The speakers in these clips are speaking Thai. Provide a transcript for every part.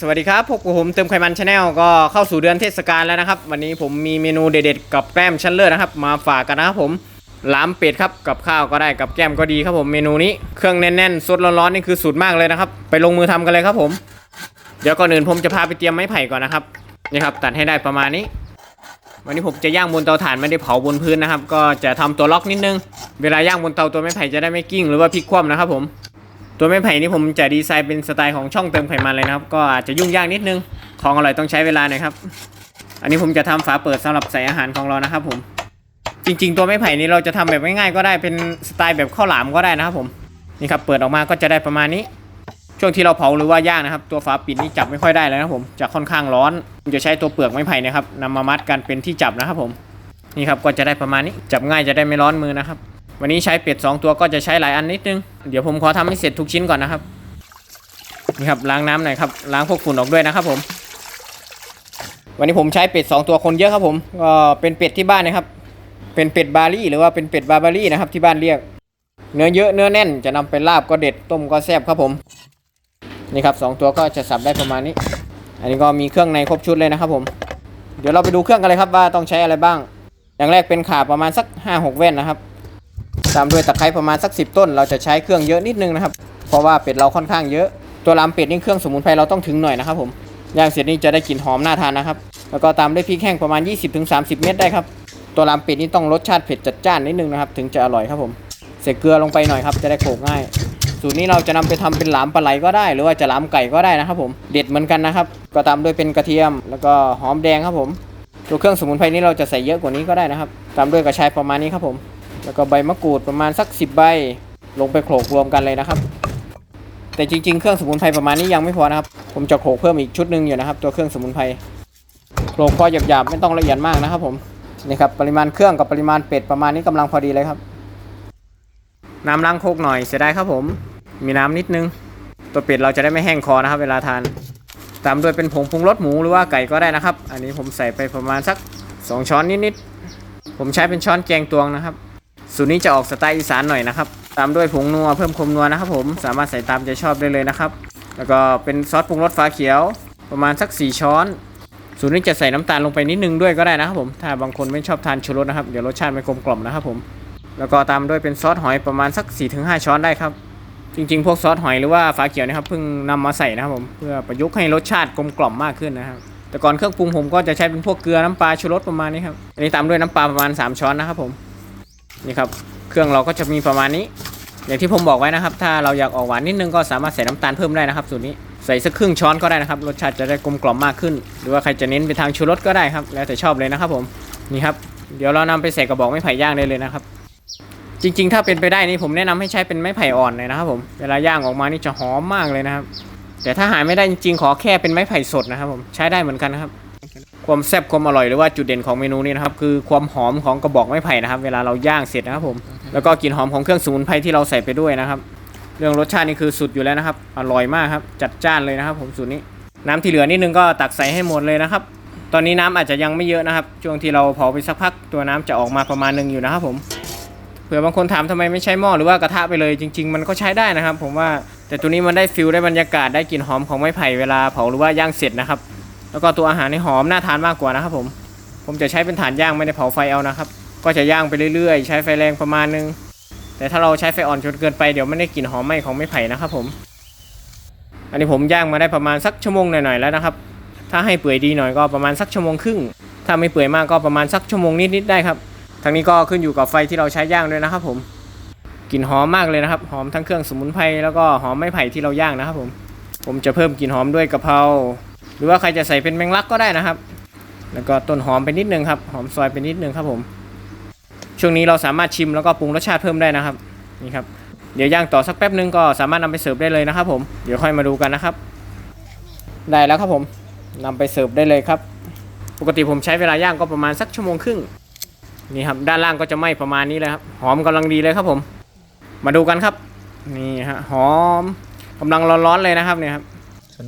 สวัสดีครับพวกผมเติมไขมันชาแนลก็เข้าสู่เดือนเทศกาลแล้วนะครับ วันนี้ผมมีเมนูเด็ดๆกับแกล้มชั้นเลิศนะครับ มาฝากกันนะครับผมหลามเป็ดครับกับข้าวก็ได้กับแกล้มก็ดีครับผมเมนูนี้เครื่องแน่นๆสดร้อนๆนี่คือสูตรมากเลยนะครับ ไปลงมือทำกันเลยครับผม เดี๋ยวก่อนอื่นผมจะพาไปเตรียมไม้ไผ่ก่อนนะครับนี่ครับตัดให้ได้ประมาณนี้ วันนี้ผมจะย่างบนเตาถ่านไม่ได้เผาบนพื้นนะครับ ก็จะทำตัวล็อกนิดนึง เวลาย่างบนเตาตัวไม้ไผ่จะได้ไม่กิ้งหรือว่าพลิกคว่ำนะครับผม ตัวไม้ไผ่นี่ผมจะดีไซน์เป็นสไตล์ของช่องเติมไขมันเลยนะครับ ก็อาจจะยุ่งยากนิดนึง ของอร่อยต้องใช้เวลาหน่อยครับ อันนี้ผมจะทำฝาเปิดสำหรับใส่อาหารของเรานะครับ ผม จริง ๆ ตัวไม้ไผ่นี้เราจะทำแบบง่ายๆก็ได้เป็นสไตล์แบบข้าวหลามก็ได้นะครับ ผม นี่ครับเปิดออกมาก็จะได้ประมาณนี้ ช่วงที่เราเผาหรือว่าย่างนะครับ ตัวฝาปิดนี่จับไม่ค่อยได้เลยนะผม จะค่อนข้างร้อนผมจะใช้ตัวเปลือกไม้ไผ่นะครับนำมามัดกันเป็นที่จับนะครับ ผม นี่ครับก็จะได้ประมาณนี้ จับง่ายจะได้ไม่ร้อนมือนะครับ วันนี้ใช้เป็ด 2 ตัวก็จะใช้หลายอันนิดนึง เดี๋ยวผมขอทำให้เสร็จทุกชิ้นก่อนนะครับ นี่ครับล้างน้ำหน่อยครับ ล้างพวกฝุ่นออกด้วยนะครับผม วันนี้ผมใช้เป็ด 2 ตัวคนเยอะครับผมก็เป็นเป็ดที่บ้านนะครับ เป็นเป็ดบารี่หรือว่าเป็นเป็ดบาบารี่นะครับที่บ้านเรียก เนื้อเยอะเนื้อแน่นจะนำไปลาบก็เด็ดต้มก็แซ่บครับผม นี่ครับสองตัวก็จะสับได้ประมาณนี้ อันนี้ก็มีเครื่องในครบชุดเลยนะครับผม เดี๋ยวเราไปดูเครื่องกันเลยครับว่าต้องใช้อะไรบ้าง อย่างแรกเป็นข่าประมาณสัก5-6แว่นนะครับ ตามด้วยตะไคร้ประมาณสัก 10 ต้น เราจะใช้เครื่องเยอะนิดนึงนะครับ เพราะว่าเป็ดเราค่อนข้างเยอะ ตัวลำเป็ดนี่เครื่องสมุนไพรเราต้องถึงหน่อยนะครับผมย่างเสร็จนี่จะได้กลิ่นหอมน่าทานนะครับ แล้วก็ตามด้วยพริกแห้งประมาณ 20-30 เม็ดได้ครับ ตัวลำเป็ดนี่ต้องรสชาติเผ็ดจัดจ้านนิดนึงนะครับ ถึงจะอร่อยครับผม ใส่เกลือลงไปหน่อยครับ จะได้โขลกง่าย สูตรนี้เราจะนำไปทำเป็นหลามปลาไหลก็ได้ หรือว่าจะหลามไก่ก็ได้นะครับผม เด็ดเหมือนกันนะครับ ก็ตามด้วยเป็นกระเทียม แล้วก็หอมแดงครับผม ตัวเครื่องสมุนไพรนี้เราจะใส่เยอะกว่านี้ก็ได้นะครับ ตามด้วยกระชายประมาณนี้ครับผม แล้วก็ใบมะกรูดประมาณสัก 10 ใบ ลงไปโขลกรวมกันเลยนะครับ แต่จริง ๆ เครื่องสมุนไพรประมาณนี้ยังไม่พอนะครับ ผมจะโขลกเพิ่มอีกชุดหนึ่งอยู่นะครับ ตัวเครื่องสมุนไพรโขลกพอหยาบๆไม่ต้องละเอียดมากนะครับผมนี่ครับปริมาณเครื่องกับปริมาณเป็ดประมาณนี้กำลังพอดีเลยครับ น้ำล้างโคกหน่อยเสียดายครับผม มีน้ำนิดนึง ตัวเป็ดเราจะได้ไม่แห้งคอนะครับ เวลาทาน ตามด้วยเป็นผงปรุงรสหมูหรือว่าไก่ก็ได้นะครับ อันนี้ผมใส่ไปประมาณสัก 2 ช้อนนิดๆผมใช้เป็นช้อนแกงตวงนะครับ สูตรนี้จะออกสไตล์อีสานหน่อยนะครับตามด้วยผงนัวเพิ่มความนัวนะครับผมสามารถใส่ตามใจชอบได้เลยนะครับ แล้วก็เป็นซอสปรุงรสฟ้าเขียวประมาณสัก 4 ช้อน สูตรนี้จะใส่น้ำตาลลงไปนิดนึงด้วยก็ได้นะครับผมถ้าบางคนไม่ชอบทานชูรสนะครับเดี๋ยวรสชาติไม่กลมกล่อมนะครับผมแล้วก็ตามด้วยเป็นซอสหอยประมาณสัก 4-5 ช้อนได้ครับจริงๆ พวกซอสหอยหรือว่าฟ้าเขียวนะครับเพิ่งนำมาใส่นะครับผมเพื่อประยุกต์ให้รสชาติกลมกล่อมมากขึ้นนะครับแต่ก่อนเครื่องปรุงผมก็จะใช้เป็นพวกเกลือน้ำปลาชูรสประมาณนี้ครับอันนี้ตามด้วยน้ำปลาประมาณ 3 ช้อนนะครับผม นี่ครับ เครื่องเราก็จะมีประมาณนี้ อย่างที่ผมบอกไว้นะครับ ถ้าเราอยากออกหวานนิดนึงก็สามารถใส่น้ำตาลเพิ่มได้นะครับสูตรนี้ใส่สักครึ่งช้อนก็ได้นะครับ รสชาติจะได้กลมกล่อมมากขึ้น หรือว่าใครจะเน้นไปทางชูรสก็ได้ครับ แล้วแต่ชอบเลยนะครับผมนี่ครับเดี๋ยวเรานำไปใส่กระบอกไม้ไผ่ย่างได้เลยนะครับ จริง ๆ ถ้าเป็นไปได้นี่ผมแนะนำให้ใช้เป็นไม้ไผ่อ่อนเลยนะครับผมเวลาย่างออกมานี่จะหอมมากเลยนะครับ แต่ถ้าหาไม่ได้จริงๆขอแค่เป็นไม้ไผ่สดนะครับผมใช้ได้เหมือนกันนะครับ ความแซ่บความอร่อยหรือว่าจุดเด่นของเมนูนี้นะครับคือความหอมของกระบอกไม้ไผ่นะครับ เวลาเราย่างเสร็จนะครับผมแล้วก็กลิ่นหอมของเครื่องสมุนไพรที่เราใส่ไปด้วยนะครับ เรื่องรสชาตินี่คือสุดอยู่แล้วนะครับ อร่อยมากครับจัดจ้านเลยนะครับ ผมสูตรนี้ น้ำที่เหลือนิดนึงก็ตักใส่ให้หมดเลยนะครับ ตอนนี้น้ำอาจจะยังไม่เยอะนะครับ ช่วงที่เราเผาไปสักพักตัวน้ำจะออกมาประมาณหนึงอยู่นะครับผมเผื่อบางคนถามทำไมไม่ใช้หม้อหรือว่ากระทะไปเลยจริง ๆ มันก็ใช้ได้นะครับ ผมว่าแต่ตัวนี้มันได้ฟิลได้บรรยากาศได้กลิ่นหอมของไม้ไผ่เวลาเผาหรือว่าย่างเสร็จนะครับ แล้วก็ตัวอาหารในหอมน่าทานมากกว่านะครับผมผมจะใช้เป็นฐานย่างไม่ได้เผาไฟเอานะครับ ก็จะย่างไปเรื่อยๆ ใช้ไฟแรงประมาณนึง แต่ถ้าเราใช้ไฟอ่อนจนเกินไปเดี๋ยวไม่ได้กลิ่นหอมไหม้ของไม้ไผ่นะครับผม อันนี้ผมย่างมาได้ประมาณสักชั่วโมงหน่อยๆแล้วนะครับ ถ้าให้เปื่อยดีหน่อยก็ประมาณสักชั่วโมงครึ่ง ถ้าไม่เปื่อยมากก็ประมาณสักชั่วโมงนิดๆได้ครับ ทั้งนี้ก็ขึ้นอยู่กับไฟที่เราใช้ย่างด้วยนะครับผม กลิ่นหอมมากเลยนะครับ หอมทั้งเครื่องสมุนไพรแล้วก็หอมไม้ไผ่ที่เราย่างนะครับผม ผมจะเพิ่มกลิ่นหอมด้วยกะเพรา หรือว่าใครจะใส่เป็นแมงลักก็ได้นะครับ แล้วก็ต้นหอมไปนิดนึงครับ หอมซอยไปนิดนึงครับผม ช่วงนี้เราสามารถชิมแล้วก็ปรุงรสชาติเพิ่มได้นะครับ นี่ครับ เดี๋ยวย่างต่อสักแป๊บนึงก็สามารถนำไปเสิร์ฟได้เลยนะครับผม เดี๋ยวค่อยมาดูกันนะครับ ได้แล้วครับผมนำไปเสิร์ฟได้เลยครับ ปกติผมใช้เวลาย่างก็ประมาณสักชั่วโมงครึ่ง นี่ครับ ด้านล่างก็จะไหม้ประมาณนี้เลยครับ หอมกำลังดีเลยครับผม มาดูกันครับ นี่ฮะ หอมกำลังร้อนๆเลยนะครับเนี่ยครับ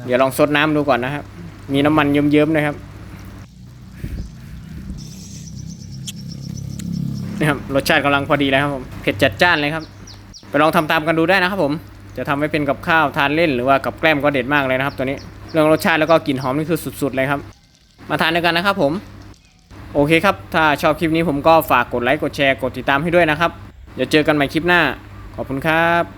เดี๋ยวลองซดน้ำดูก่อนนะครับ มีน้ำมันเยิ้มๆนะครับนี่ครับรสชาติกำลังพอดีแล้วครับผมเผ็ดจัดจ้านเลยครับ ไปลองทำตามกันดูได้นะครับผมจะทำไว้เป็นกับข้าวทานเล่นหรือว่ากับแกล้มก็เด็ดมากเลยนะครับ ตัวนี้เรื่องรสชาติแล้วก็กลิ่นหอมนี่คือสุด ๆ เลยครับ มาทานด้วยกันนะครับผม โอเคครับ ถ้าชอบคลิปนี้ผมก็ฝากกดไลค์กดแชร์กดติดตามให้ด้วยนะครับ เดี๋ยวเจอกันใหม่คลิปหน้า ขอบคุณครับ